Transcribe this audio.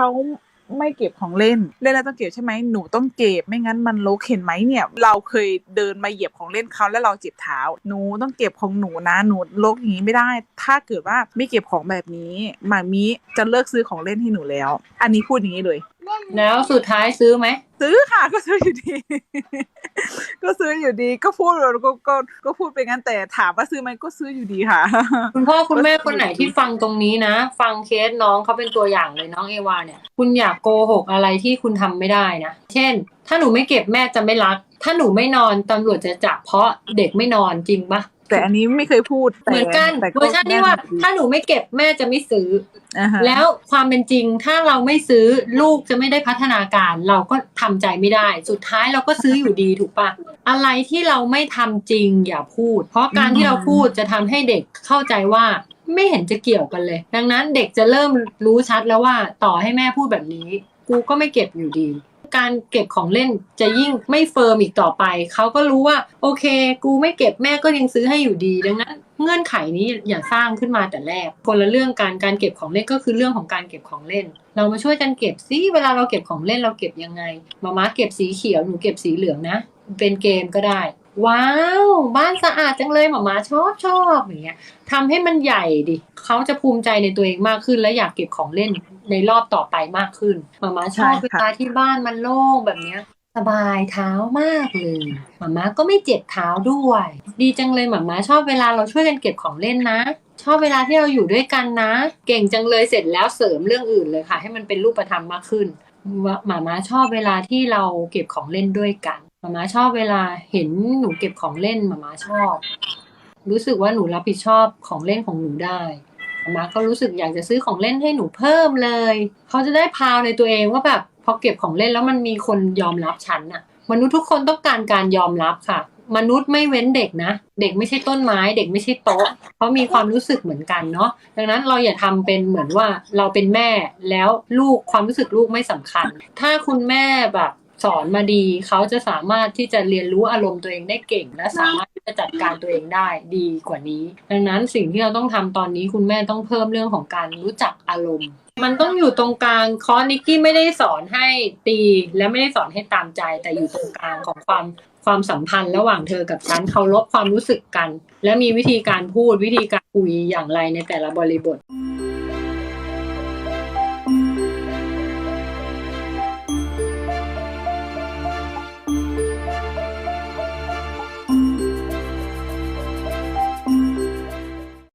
เขาไม่เก็บของเล่น เล่นแล้วต้องเก็บใช่ไหมหนูต้องเก็บ ไม่งั้นมันรกเห็นไหมเนี่ย เราเคยเดินมาเหยียบของเล่นเขาแล้วเราเจ็บเท้า หนูต้องเก็บของหนูนะ หนูโลกอย่างนี้ไม่ได้ ถ้าเกิดว่าไม่เก็บของแบบนี้หมามีจะเลิกซื้อของเล่นให้หนูแล้ว อันนี้พูดอย่างนี้เลย แล้วสุดท้ายซื้อไหม ซื้อค่ะก็ซื้ออยู่ดี ก็ซื้ออยู่ดี ก็พูดก็ก็ก็พูดไปงั้นแต่ถามว่าซื้อไหมก็ซื้ออยู่ดีค่ะ คุณพ่อคุณแม่คนไหนที่ฟังตรงนี้นะ ฟังเคสน้องเขาเป็นตัวอย่างเลยน้องเอวาเนี่ย คุณอยากโกหกอะไรที่คุณทำไม่ได้นะ เช่น ถ้าหนูไม่เก็บแม่จะไม่รัก ถ้าหนูไม่นอนตำรวจจะจับเพราะเด็กไม่นอนจริงปะ แต่อันนี้ไม่เคยพูดแต่เหมือนกันแต่เวอร์ชันที่ว่า ถ้าหนูไม่เก็บแม่จะไม่ซื้ออ่าฮะแล้วความเป็นจริงถ้าเราไม่ซื้อลูกจะไม่ได้พัฒนาการ เราก็ทำใจไม่ได้ สุดท้ายเราก็ซื้ออยู่ดีถูกปะอะไรที่เราไม่ทำจริงอย่าพูด เพราะการที่เราพูดจะทำให้เด็กเข้าใจว่าไม่เห็นจะเกี่ยวกันเลย ดังนั้นเด็กจะเริ่มรู้ชัดแล้วว่าต่อให้แม่พูดแบบนี้ กูก็ไม่เก็บอยู่ดี การเก็บของเล่นจะยิ่งไม่เฟิร์มอีกต่อไป เขาก็รู้ว่า โอเค กูไม่เก็บแม่ก็ยังซื้อให้อยู่ดีดังนั้นเงื่อนไขนี้อย่าสร้างขึ้นมาแต่แรก คนละเรื่องการการเก็บของเล่นก็คือเรื่องของการเก็บของเล่น เรามาช่วยกันเก็บซิเวลาเราเก็บของเล่นเราเก็บยังไงมาม่าเก็บสีเขียวหนูเก็บสีเหลืองนะ เป็นเกมก็ได้ ว้าว บ้านสะอาดจังเลยหมาม่าชอบชอบอย่างเงี้ยทำให้มันใหญ่ดิเขาจะภูมิใจในตัวเองมากขึ้น และอยากเก็บของเล่นในรอบต่อไปมากขึ้นหมาม่าชอบเวลาที่บ้านมันโล่งแบบเนี้ยสบายเท้ามากเลยหมาม่าก็ไม่เจ็บเท้าด้วย ดีจังเลยหมาม่าชอบเวลาเราช่วยกันเก็บของเล่นนะ ชอบเวลาที่เราอยู่ด้วยกันนะ เก่งจังเลยเสร็จแล้วเสริมเรื่องอื่นเลยค่ะ ให้มันเป็นรูปธรรมมากขึ้นว่าหมาม่าชอบเวลาที่เราเก็บของเล่นด้วยกัน หมามาชอบเวลาเห็นหนูเก็บของเล่นหมามาชอบ รู้สึกว่าหนูรับผิดชอบของเล่นของหนูได้หมามาก็รู้สึกอยากจะซื้อของเล่นให้หนูเพิ่มเลย เขาจะได้พาวในตัวเองว่าแบบพอเก็บของเล่นแล้วมันมีคนยอมรับฉันน่ะ มนุษย์ทุกคนต้องการการยอมรับค่ะ มนุษย์ไม่เว้นเด็กนะ เด็กไม่ใช่ต้นไม้ เด็กไม่ใช่โต๊ะเขามีความรู้สึกเหมือนกันเนาะดังนั้นเราอย่าทำเป็นเหมือนว่าเราเป็นแม่แล้วลูกความรู้สึกลูกไม่สำคัญ ถ้าคุณแม่แบบ สอนมาดี เขาจะสามารถที่จะเรียนรู้อารมณ์ตัวเองได้เก่ง และสามารถที่จะจัดการตัวเองได้ดีกว่านี้ ดังนั้นสิ่งที่เราต้องทำตอนนี้คุณแม่ต้องเพิ่มเรื่องของการรู้จักอารมณ์ มันต้องอยู่ตรงกลางคอนิกกี้ไม่ได้สอนให้ตี และไม่ได้สอนให้ตามใจ แต่อยู่ตรงกลางของความความสัมพันธ์ระหว่างเธอกับฉันเคารพความรู้สึกกัน และมีวิธีการพูดวิธีการคุยอย่างไรในแต่ละบริบท